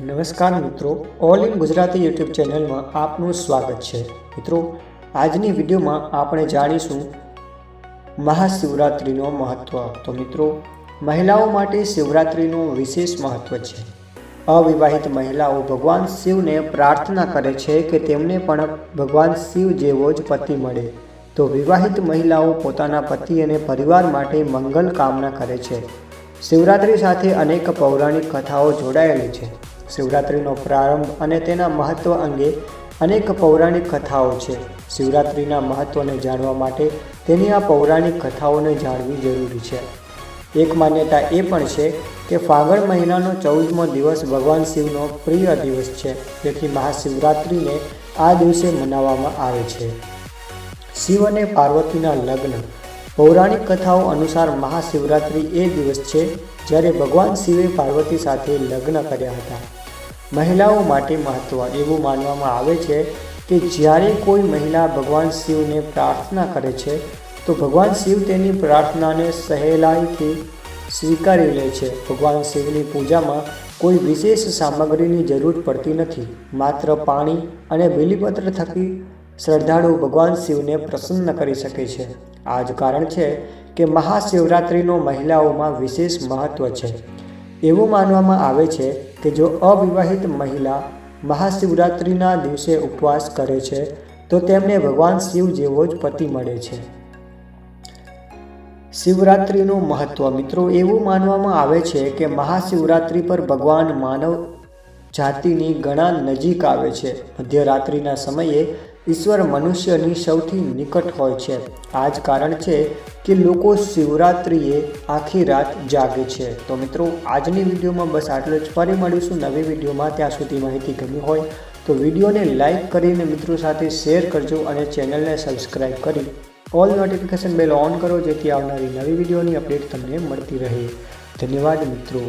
નમસ્કાર મિત્રો. All in Gujarati YouTube ચેનલમાં આપનું સ્વાગત છે. મિત્રો, આજની વિડીયોમાં આપણે જાણીશું મહાશિવરાત્રિનો મહત્ત્વ તો મિત્રો, મહિલાઓ માટે શિવરાત્રિનું વિશેષ મહત્ત્વ છે. અવિવાહિત મહિલાઓ ભગવાન શિવને પ્રાર્થના કરે છે કે તેમને પણ ભગવાન શિવ જેવો જ પતિ મળે. તો વિવાહિત મહિલાઓ પોતાના પતિ અને પરિવાર માટે મંગલ કામના કરે છે. શિવરાત્રિ સાથે અનેક પૌરાણિક કથાઓ જોડાયેલી છે. શિવરાત્રિનો પ્રારંભ અને તેના મહત્ત્વ અંગે અનેક પૌરાણિક કથાઓ છે. શિવરાત્રિના મહત્ત્વને જાણવા માટે તેની આ પૌરાણિક કથાઓને જાણવી જરૂરી છે. એક માન્યતા એ પણ છે કે ફાગણ મહિનાનો ચૌદમો દિવસ ભગવાન શિવનો પ્રિય દિવસ છે, તેથી મહાશિવરાત્રિને આ દિવસે મનાવવામાં આવે છે. શિવ અને પાર્વતીના લગ્ન પૌરાણિક કથાઓ અનુસાર મહાશિવરાત્રિ એ દિવસ છે જ્યારે ભગવાન શિવે પાર્વતી સાથે લગ્ન કર્યા હતા. મહિલાઓ માટે મહત્ત્વ એવું માનવામાં આવે છે કે જ્યારે કોઈ મહિલા ભગવાન શિવને પ્રાર્થના કરે છે, તો ભગવાન શિવ તેની પ્રાર્થનાને સહેલાઈથી સ્વીકારી લે છે. ભગવાન શિવની પૂજામાં કોઈ વિશેષ સામગ્રીની જરૂર પડતી નથી. માત્ર પાણી અને બિલીપત્ર થકી શ્રદ્ધાળુ ભગવાન શિવને પ્રસન્ન કરી શકે છે. આ જ કારણ છે કે મહાશિવરાત્રિનો મહિલાઓમાં વિશેષ મહત્ત્વ છે. એવું માનવામાં આવે છે કે જો અવિવાહિત મહિલા મહાશિવરાત્રિના દિવસે ઉપવાસ કરે છે, તો તેમને ભગવાન શિવ જેવો જ પતિ મળે છે. શિવરાત્રિનું મહત્ત્વ મિત્રો, એવું માનવામાં આવે છે કે મહાશિવરાત્રિ પર ભગવાન માનવ જાતિની ઘણા નજીક આવે છે. મધ્યરાત્રિના સમયે ઈશ્વર મનુષ્યની સૌથી નિકટ હોય છે. આ જ કારણ છે કે લોકો શિવરાત્રિએ આખી રાત જાગે છે. તો મિત્રો, આજની વિડીયોમાં બસ આટલું જ. ફરી મળીશું નવી વિડીયોમાં. ત્યાં સુધી માહિતી ગમી હોય તો વિડીયોને લાઇક કરીને મિત્રો સાથે શેર કરજો અને ચેનલને સબસ્ક્રાઈબ કરી ઓલ નોટિફિકેશન બેલ ઓન કરો જેથી આવનારી નવી વિડીયોની અપડેટ તમને મળતી રહે. ધન્યવાદ મિત્રો.